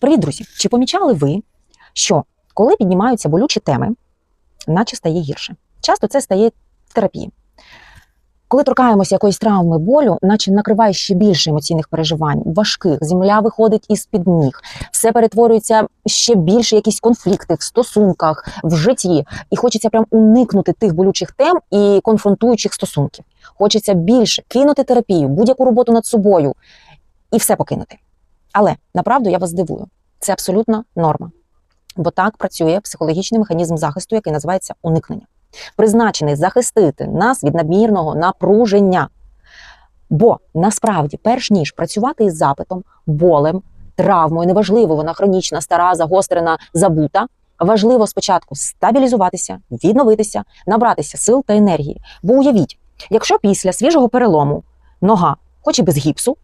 Привіт, друзі! Чи помічали ви, що коли піднімаються болючі теми, наче стає гірше? Часто це стає в терапії. Коли торкаємося якоїсь травми болю, наче накриває ще більше емоційних переживань, важких, земля виходить із під ніг, все перетворюється ще більше якісь конфлікти в стосунках, в житті, і хочеться прям уникнути тих болючих тем і конфронтуючих стосунків. Хочеться більше кинути терапію, будь-яку роботу над собою і все покинути. Але направду я вас здивую, це абсолютна норма. Бо так працює психологічний механізм захисту, який називається уникнення, призначений захистити нас від надмірного напруження. Бо насправді, перш ніж працювати із запитом, болем, травмою, неважливо, вона хронічна, стара, загострена, забута. Важливо спочатку стабілізуватися, відновитися, набратися сил та енергії. Бо уявіть, якщо після свіжого перелому нога, хоч і без гіпсу,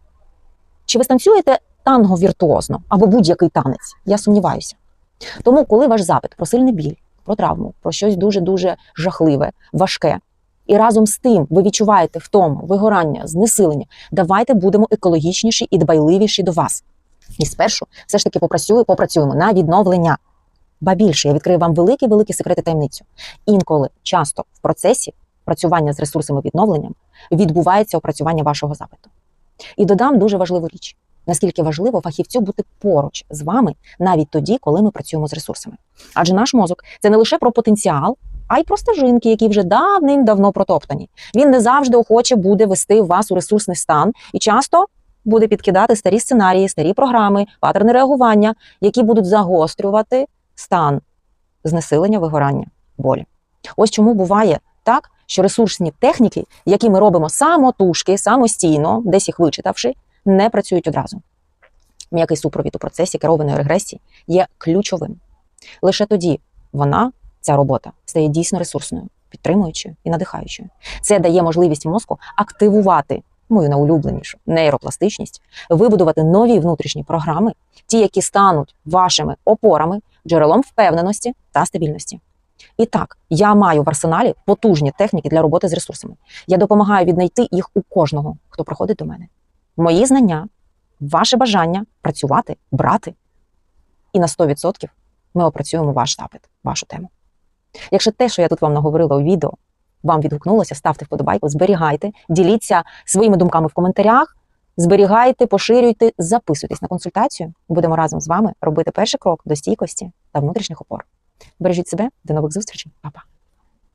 чи ви станцюєте танго віртуозно або будь-який танець? Я сумніваюся. Тому, коли ваш запит про сильний біль, про травму, про щось дуже дуже жахливе, важке, і разом з тим ви відчуваєте втому, вигорання, знесилення, давайте будемо екологічніші і дбайливіші до вас. І спершу все ж таки попрацюємо, попрацюємо на відновлення. Ба більше я відкрию вам великі великі секрети таємницю. Інколи часто в процесі працювання з ресурсами відновленням відбувається опрацювання вашого запиту. І додам дуже важливу річ: наскільки важливо фахівцю бути поруч з вами навіть тоді, коли ми працюємо з ресурсами. Адже наш мозок це не лише про потенціал, а й про стежинки, які вже давним-давно протоптані. Він не завжди охоче буде вести вас у ресурсний стан і часто буде підкидати старі сценарії, старі програми, паттерни реагування, які будуть загострювати стан знесилення, вигорання, болі. Ось чому буває так, що ресурсні техніки, які ми робимо самотужки, самостійно, десь їх вичитавши, не працюють одразу. М'який супровід у процесі керованої регресії є ключовим. Лише тоді вона, ця робота, стає дійсно ресурсною, підтримуючою і надихаючою. Це дає можливість мозку активувати мою найулюбленішу нейропластичність, вибудувати нові внутрішні програми, ті, які стануть вашими опорами, джерелом впевненості та стабільності. І так, я маю в арсеналі потужні техніки для роботи з ресурсами. Я допомагаю віднайти їх у кожного, хто приходить до мене. Мої знання, ваше бажання працювати, брати. І на 100% ми опрацюємо ваш запит, вашу тему. Якщо те, що я тут вам наговорила у відео, вам відгукнулося, ставте вподобайку, зберігайте, діліться своїми думками в коментарях, зберігайте, поширюйте, записуйтесь на консультацію. Будемо разом з вами робити перший крок до стійкості та внутрішніх опор. Бережіть себе, до нових зустрічей, Па-па.